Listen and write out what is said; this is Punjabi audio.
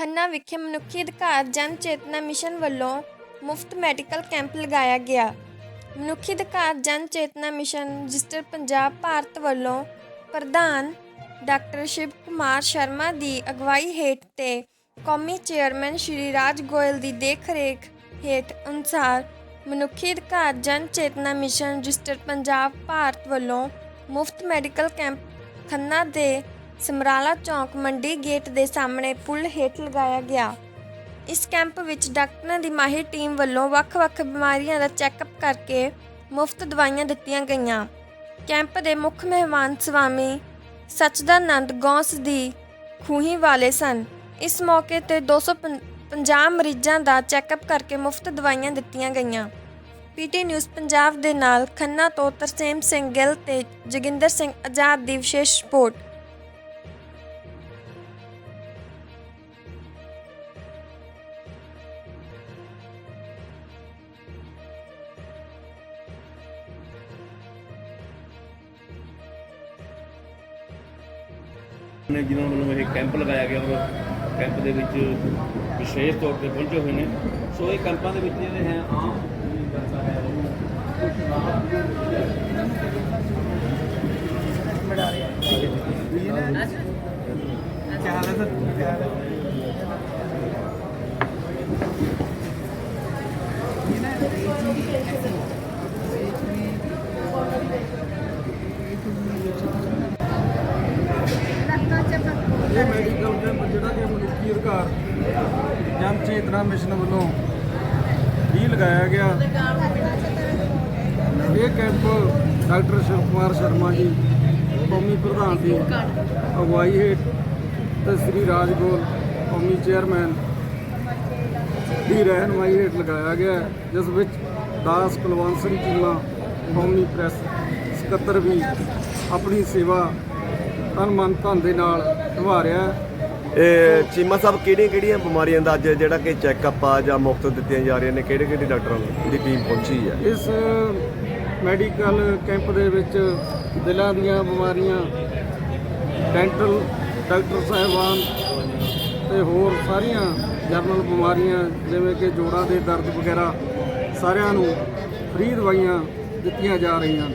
ਖੰਨਾ ਵਿਖੇ ਮਨੁੱਖੀ ਅਧਿਕਾਰ, ਜਨ ਚੇਤਨਾ ਮਿਸ਼ਨ ਵੱਲੋਂ ਮੁਫਤ ਮੈਡੀਕਲ ਕੈਂਪ ਲਗਾਇਆ ਗਿਆ। ਮਨੁੱਖੀ ਅਧਿਕਾਰ, ਜਨ ਚੇਤਨਾ ਮਿਸ਼ਨ ਰਜਿਸਟਰ ਪੰਜਾਬ, ਭਾਰਤ ਵੱਲੋਂ ਪ੍ਰਧਾਨ ਡਾਕਟਰ ਸ਼ਿਵ ਕੁਮਾਰ ਸ਼ਰਮਾ ਦੀ ਅਗਵਾਈ ਹੇਠ ਤੇ ਕੌਮੀ ਚੇਅਰਮੈਨ ਸ਼੍ਰੀ ਰਾਜ ਗੋਇਲ ਦੀ ਦੇਖਰੇਖ ਹੇਠ ਅਨੁਸਾਰ ਮਨੁੱਖੀ ਅਧਿਕਾਰ, ਜਨ ਚੇਤਨਾ ਮਿਸ਼ਨ ਰਜਿਸਟਰ ਪੰਜਾਬ, ਭਾਰਤ ਵੱਲੋਂ ਮੁਫਤ ਮੈਡੀਕਲ ਕੈਂਪ ਖੰਨਾ ਦੇ ਸਮਰਾਲਾ ਚੌਂਕ ਮੰਡੀ ਗੇਟ ਦੇ ਸਾਹਮਣੇ ਪੁਲ ਹੇਠ ਲਗਾਇਆ ਗਿਆ। ਇਸ ਕੈਂਪ ਵਿੱਚ ਡਾਕਟਰਾਂ ਦੀ ਮਾਹਿਰ ਟੀਮ ਵੱਲੋਂ ਵੱਖ-ਵੱਖ ਬਿਮਾਰੀਆਂ ਦਾ ਚੈੱਕਅਪ ਕਰਕੇ ਮੁਫਤ ਦਵਾਈਆਂ ਦਿੱਤੀਆਂ ਗਈਆਂ। ਕੈਂਪ ਦੇ ਮੁੱਖ ਮਹਿਮਾਨ ਸਵਾਮੀ ਸਚਦਾਨੰਦ ਗੌਂਸ ਦੀ ਖੂਹੀ ਵਾਲੇ ਸਨ। ਇਸ ਮੌਕੇ ਤੇ 250 ਮਰੀਜ਼ਾਂ ਦਾ ਚੈੱਕਅਪ ਕਰਕੇ ਮੁਫਤ ਦਵਾਈਆਂ ਦਿੱਤੀਆਂ ਗਈਆਂ। ਪੀਟੀ ਨਿਊਜ਼ ਪੰਜਾਬ ਦੇ ਨਾਲ ਖੰਨਾ ਤੋਂ ਤਰਸੇਮ ਸਿੰਘ ਗਿੱਲ ਤੇ ਜੋਗਿੰਦਰ ਸਿੰਘ ਆਜ਼ਾਦ ਦੀ ਵਿਸ਼ੇਸ਼ ਰਿਪੋਰਟ। ਨੇ ਜਿਨ੍ਹਾਂ ਵੱਲੋਂ ਇਹ ਕੈਂਪ ਲਗਾਇਆ ਗਿਆ ਔਰ ਕੈਂਪ ਦੇ ਵਿੱਚ ਵਿਸ਼ੇਸ਼ ਤੌਰ ਤੇ ਪਹੁੰਚੇ ਹੋਏ ਨੇ। ਸੋ ਇਹ ਕੈਂਪਾਂ ਦੇ ਵਿੱਚ ਜਿਹੜੇ ਹੈ, ਆਮ ਜਨਤਾ ਹੈ, ਉਹ ਇਹ ਮੈਡੀਕਲ ਕੈਂਪ ਜਿਹੜਾ ਕਿ ਮਨੁੱਖੀ ਅਧਿਕਾਰ ਜਨ ਚੇਤਨਾ ਮਿਸ਼ਨ ਵੱਲੋਂ ਵੀ ਲਗਾਇਆ ਗਿਆ। ਇਹ ਕੈਂਪ ਡਾਕਟਰ ਸ਼ਿਵ ਕੁਮਾਰ ਸ਼ਰਮਾ ਜੀ, ਕੌਮੀ ਪ੍ਰਧਾਨ ਦੀ ਅਗਵਾਈ ਹੇਠ ਤੇ ਸ੍ਰੀ ਰਾਜਗੋਲ ਕੌਮੀ ਚੇਅਰਮੈਨ ਦੀ ਰਹਿਨਮਾਈ ਹੇਠ ਲਗਾਇਆ ਗਿਆ ਜਿਸ ਵਿੱਚ ਦਾਸ ਕੁਲਵੰਤ ਸਿੰਘ ਚੀਮਾ, ਕੌਮੀ ਪ੍ਰੈਸ ਸਕੱਤਰ ਵੀ ਆਪਣੀ ਸੇਵਾ ਤਨ ਮਨ ਧਨ ਦੇ ਨਾਲ ਨਿਭਾ ਰਿਹਾ ਇਹ ਚੀਮਾ ਸਾਹਿਬ ਕਿਹੜੀਆਂ ਕਿਹੜੀਆਂ ਬਿਮਾਰੀਆਂ ਦਾ ਅੱਜ ਜਿਹੜਾ ਕਿ ਚੈੱਕਅਪ ਆ ਜਾਂ ਮੁਫਤ ਦਿੱਤੀਆਂ ਜਾ ਰਹੀਆਂ ਨੇ? ਕਿਹੜੇ ਕਿਹੜੇ ਡਾਕਟਰਾਂ ਦੀ ਟੀਮ ਪਹੁੰਚੀ ਹੈ ਇਸ ਮੈਡੀਕਲ ਕੈਂਪ ਦੇ ਵਿੱਚ ਦਿਲਾਂ ਦੀਆਂ ਬਿਮਾਰੀਆਂ ਡੈਂਟਲ ਡਾਕਟਰ ਸਾਹਿਬਾਨ ਤੇ ਹੋਰ ਸਾਰੀਆਂ ਜਨਰਲ ਬਿਮਾਰੀਆਂ ਜਿਵੇਂ ਕਿ ਜੋੜਾਂ ਦੇ ਦਰਦ ਵਗੈਰਾ ਸਾਰਿਆਂ ਨੂੰ ਫ੍ਰੀ ਦਵਾਈਆਂ ਦਿੱਤੀਆਂ ਜਾ ਰਹੀਆਂ ਹਨ